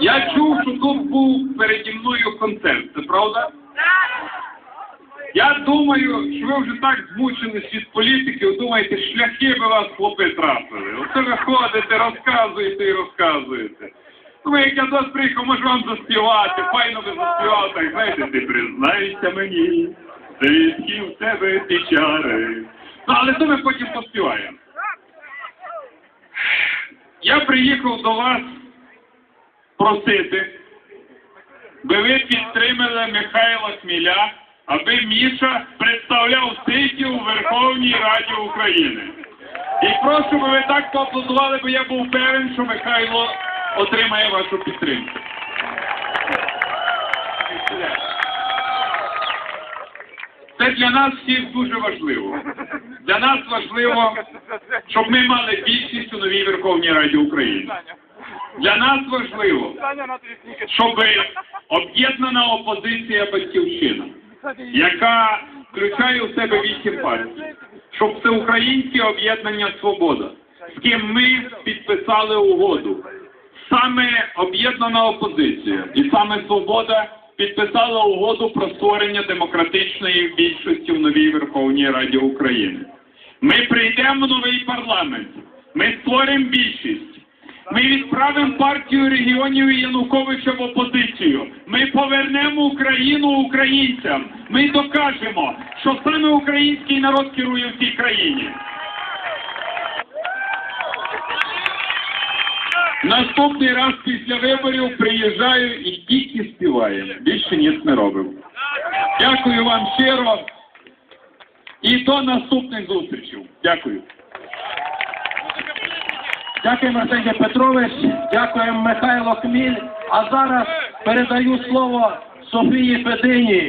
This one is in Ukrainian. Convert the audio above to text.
Я чув, що тут був переді мною концерт, це правда? Я думаю, що ви вже так змучені від політики, ви думаєте, шляхи би вас хлопи трапили. Оце ви ходите, розказуєте і розказуєте. Ну, як я до вас приїхав, можу вам заспівати, файно би заспівав, так знаєте, ти признайся мені, звідки в тебе ті чари. Ну, але то ми потім поспіваємо. Я приїхав до вас просити, би ви підтримали Михайла Хміля, аби Міша представляв сесію у Верховній Раді України. І прошу, би ви так поаплодували, бо я був певен, що Михайло отримає вашу підтримку. Це для нас всіх дуже важливо. Для нас важливо, щоб ми мали більшість у новій Верховній Раді України. Для нас важливо, щоб об'єднана опозиція Батьківщина, яка включає у себе вісім партій, щоб всеукраїнське об'єднання Свобода, з ким ми підписали угоду. Саме об'єднана опозиція і саме Свобода підписала угоду про створення демократичної більшості в новій Верховній Раді України. Ми прийдемо в новий парламент, ми створимо більшість. Ми відправимо партію регіонів Януковича в опозицію. Ми повернемо Україну українцям. Ми докажемо, що саме український народ керує в цій країні. Наступний раз після виборів приїжджаю і тільки співаємо. Більше ніц не робимо. Дякую вам щиро. І до наступних зустрічей. Дякую. Дякуємо Арсеній Петрович, дякуємо Михайло Кміль. А зараз передаю слово Софії Федині.